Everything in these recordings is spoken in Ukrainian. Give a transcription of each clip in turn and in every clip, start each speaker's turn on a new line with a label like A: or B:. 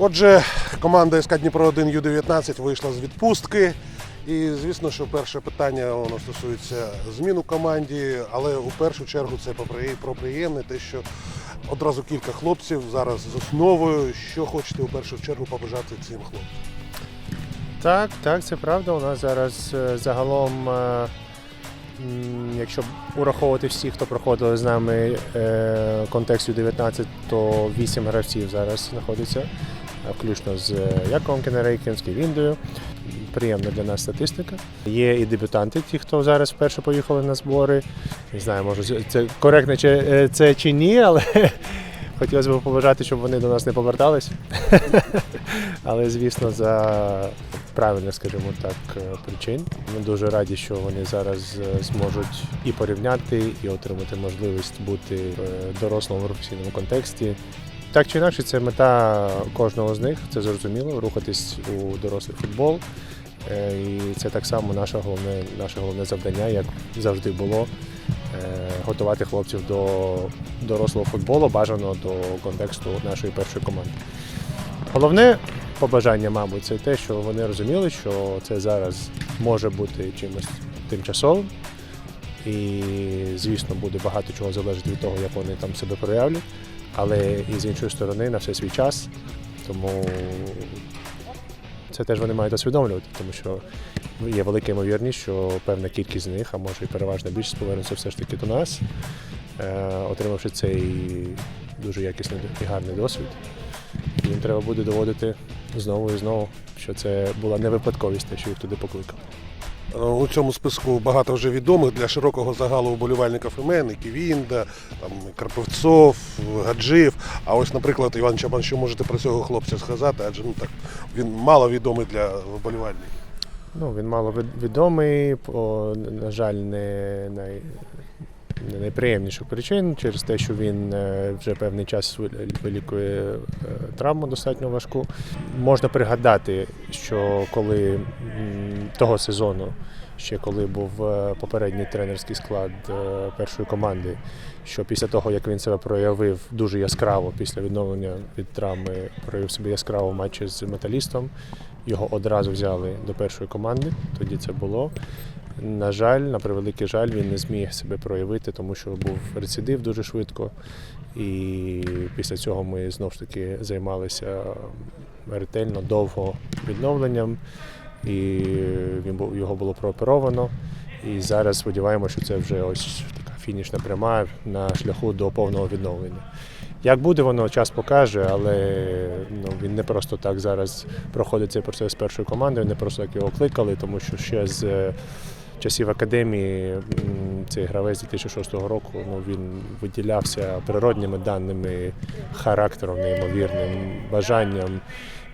A: Отже, команда СК Дніпро 1 Ю-19 вийшла з відпустки. І звісно, що перше питання воно стосується змін у команді, але у першу чергу це про приємне, те, що одразу кілька хлопців зараз з основою. Що хочете у першу чергу побажати цим хлопцям?
B: Так, так, це правда. У нас зараз е, загалом, е, якщо ураховувати всіх, хто проходили з нами е, контекст 19, то 8 гравців зараз знаходиться, включно з е, Яковом Кенерейкін, з Приємна для нас статистика. Є і дебютанти, ті, хто зараз вперше поїхали на збори. Не знаю, може це- коректно чи е, це чи ні, але хотілося б побажати, щоб вони до нас не повертались. Але звісно, за правильно, скажімо так, е, причин. Ми дуже раді, що вони зараз е, зможуть і порівняти, і отримати можливість бути в дорослому професійному контексті. Так чи інакше, це мета кожного з них, це зрозуміло, рухатись у дорослий футбол. Е, І це так само наше головне, наше головне завдання, як завжди було, е, готувати хлопців до дорослого футболу, бажано до контексту нашої першої команди. Головне побажання, мабуть, це те, що вони розуміли, що це зараз може бути чимось тимчасовим. І, звісно, буде багато чого залежати від того, як вони там себе проявлять. Але і з іншої сторони на все свій час. Тому це теж вони мають усвідомлювати, тому що є велика ймовірність, що певна кількість з них, а може і переважна більшість, повернуться все ж таки до нас, е, отримавши цей дуже якісний і гарний досвід. Їм треба буде доводити знову і знову, що це була не випадковість, те, що їх туди покликали.
A: У цьому списку багато вже відомих для широкого загалу вболівальників імен, Ківінда, там Карповцов, Гаджиєв. А ось, наприклад, Іван Чабан, що можете про цього хлопця сказати? Адже ну так він мало відомий для вболівальників.
B: Ну, він мало відомий, на жаль, не най, найприємніших причин через те, що він е, вже певний час вилікує е, травму достатньо важку. Можна пригадати, що коли того сезону, ще коли був е, попередній тренерський склад першої команди, що після того, як він себе проявив дуже яскраво після відновлення від травми, проявив себе яскраво в матчі з металістом. Його одразу взяли до першої команди. Тоді це було. На жаль, на превеликий жаль, він не зміг себе проявити, тому що був рецидив дуже швидко. І після цього ми знову ж таки займалися ретельно, довго відновленням. І він був, його було прооперовано. І зараз сподіваємося, що це вже ось така фінішна пряма на шляху до повного відновлення. Як буде воно, час покаже, але ну, він не просто так зараз проходить цей процес з першою командою, не просто так його кликали, тому що ще з часів академії цей гравець 2006 року ну, він виділявся природніми даними, характером неймовірним, бажанням.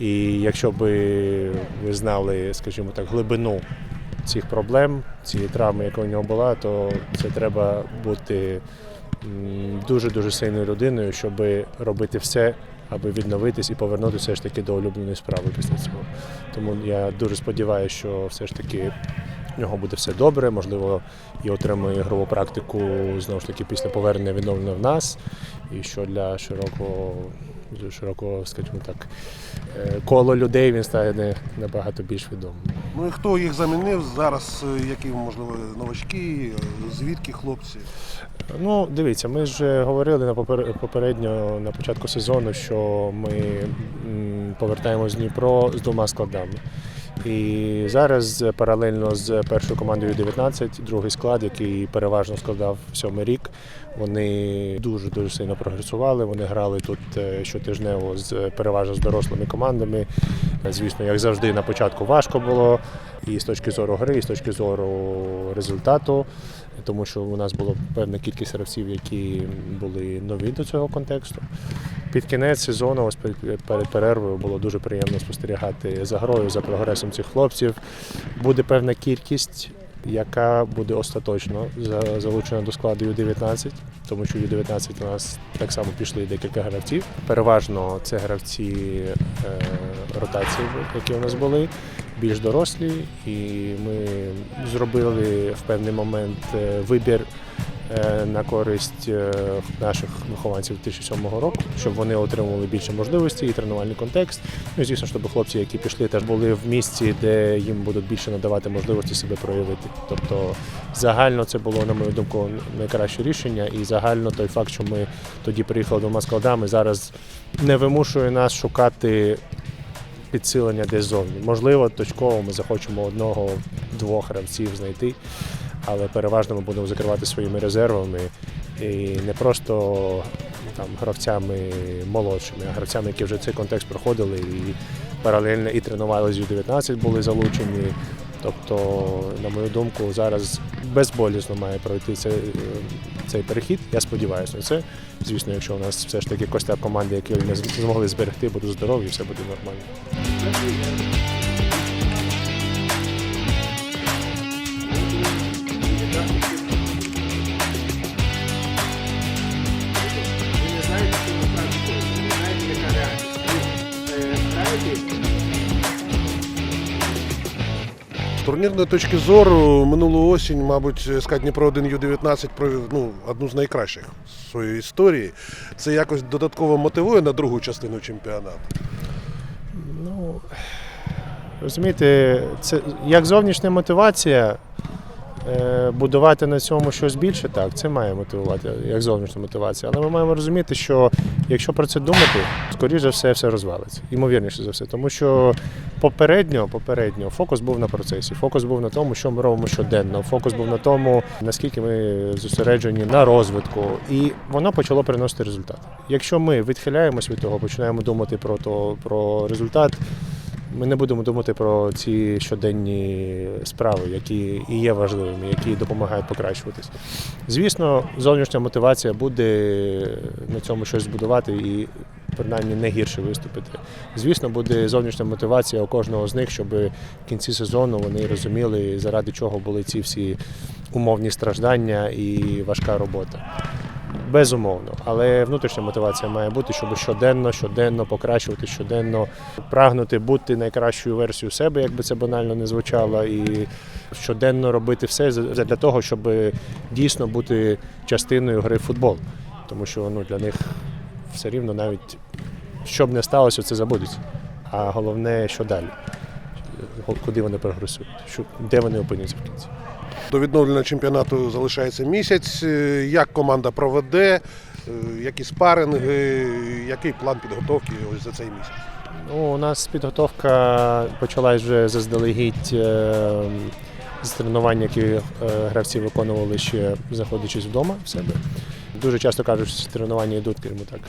B: І якщо би ви знали, скажімо так, глибину цих проблем, цієї травми, яка у нього була, то це треба бути дуже-дуже сильною людиною, щоб робити все, аби відновитись і повернутися все ж таки до улюбленої справи після цього. Тому я дуже сподіваюся, що все ж таки в нього буде все добре, можливо, і отримує ігрову практику знову ж таки після повернення відновлення в нас, і що для широкого, широкого, скажімо так, е, коло людей він стане набагато більш відомим.
A: Ну і хто їх замінив зараз? е, Які можливо новачки? е, Звідки хлопці?
B: Ну, дивіться, ми ж говорили на попередньо на початку сезону, що ми повертаємось з Дніпро з двома складами. І зараз паралельно з першою командою 19, другий склад, який переважно складав сьомий рік, вони дуже дуже сильно прогресували. Вони грали тут е, щотижнево з переважно з дорослими командами. Звісно, як завжди, на початку важко було і з точки зору гри, і з точки зору результату, тому що у нас була певна кількість гравців, які були нові до цього контексту. Під кінець сезону, ось перед перервою, було дуже приємно спостерігати за грою, за прогресом цих хлопців. Буде певна кількість, яка буде остаточно залучена до складу Ю-19, тому що Ю-19 у нас так само пішли декілька гравців. Переважно це гравці е, ротації, які у нас були, більш дорослі, і ми зробили в певний момент е, вибір е, на користь е, наших вихованців 2007 року, щоб вони отримували більше можливостей і тренувальний контекст. Ну звісно, щоб хлопці, які пішли, теж були в місці, де їм будуть більше надавати можливості себе проявити. Тобто загально це було, на мою думку, найкраще рішення, і загально той факт, що ми тоді приїхали двома складами, зараз не вимушує нас шукати підсилення десь зовні. Можливо, точково ми захочемо одного-двох гравців знайти, але переважно ми будемо закривати своїми резервами і не просто там гравцями молодшими, а гравцями, які вже цей контекст проходили і паралельно і тренували з Ю-19, були залучені. Тобто, на мою думку, зараз безболісно має пройти цей, цей перехід. Я сподіваюся на це. Звісно, якщо у нас все ж таки костяк команди, які ми змогли зберегти, будуть здорові, все буде нормально.
A: З турнірної точки зору, минулу осінь, мабуть, СК Дніпро 1 Ю-19 провів ну, одну з найкращих в своїй історії. Це якось додатково мотивує на другу частину чемпіонату.
B: Ну, розумієте, це як зовнішня мотивація. Е, Будувати на цьому щось більше, так, це має мотивувати як зовнішня мотивація. Але ми маємо розуміти, що якщо про це думати, скоріш за все, все розвалиться. Ймовірніше за все. Тому що попередньо, попередньо фокус був на процесі, фокус був на тому, що ми робимо щоденно, фокус був на тому, наскільки ми зосереджені на розвитку, і воно почало приносити результат. Якщо ми відхиляємось від того, починаємо думати про то, про результат. Ми не будемо думати про ці щоденні справи, які і є важливими, які допомагають покращуватись. Звісно, зовнішня мотивація буде на цьому щось збудувати і принаймні не гірше виступити. Звісно, буде зовнішня мотивація у кожного з них, щоб в кінці сезону вони розуміли, заради чого були ці всі умовні страждання і важка робота. Безумовно, але внутрішня мотивація має бути, щоб щоденно, щоденно покращувати, щоденно прагнути бути найкращою версією себе, як би це банально не звучало, і щоденно робити все для того, щоб дійсно бути частиною гри в футбол. Тому що ну, для них все рівно навіть що б не сталося, це забудеться. А головне, що далі, куди вони прогресують, що, де вони опиняться в кінці.
A: До відновлення чемпіонату залишається місяць. Е, Як команда проведе, е, які спаринги, який план підготовки ось за цей місяць?
B: Ну, у нас підготовка почалась вже заздалегідь е, з тренувань, які гравці виконували ще знаходячись вдома в себе. Дуже часто кажуть, що тренування йдуть, скажімо так,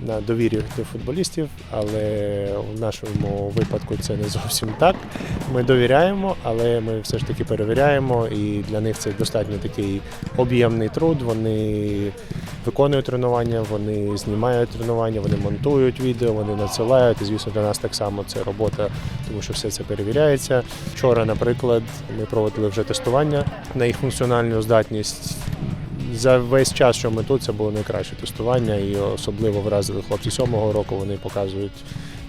B: на довірі до футболістів, але в нашому випадку це не зовсім так. Ми довіряємо, але ми все ж таки перевіряємо, і для них це достатньо такий об'ємний труд. Вони виконують тренування, вони знімають тренування, вони монтують відео, вони надсилають. І звісно, для нас так само це робота, тому що все це перевіряється. Вчора, наприклад, ми проводили вже тестування на їх функціональну здатність. За весь час, що ми тут, це було найкраще тестування, і особливо вразили хлопці сьомого року. Вони показують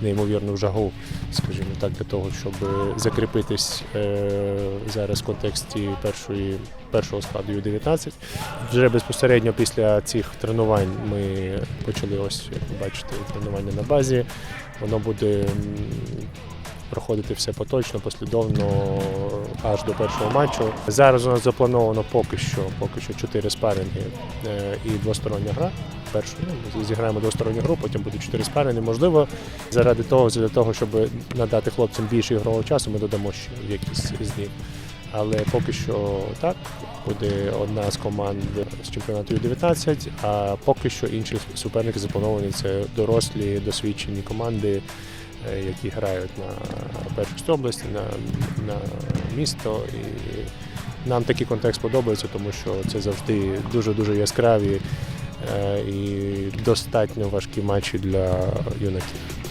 B: неймовірну жагу, скажімо так, для того, щоб закріпитись е, зараз в контексті першої, першого складу Ю-19. Вже безпосередньо після цих тренувань ми почали ось, бачите, тренування на базі. Воно буде проходити все поточно, послідовно аж до першого матчу. Зараз у нас заплановано поки що, поки що чотири спаринги е, і двостороння гра. Першу ну, ми зіграємо двосторонню гру, потім буде чотири спаринги. Можливо, заради того, для того, щоб надати хлопцям більше ігрового часу, ми додамо ще якісь з них. Але поки що так, буде одна з команд з чемпіонату Ю-19, а поки що інші суперники заплановані це дорослі, досвідчені команди, які грають на першості області, на, на місто. І нам такий контекст подобається, тому що це завжди дуже-дуже яскраві е, і достатньо важкі матчі для юнаків.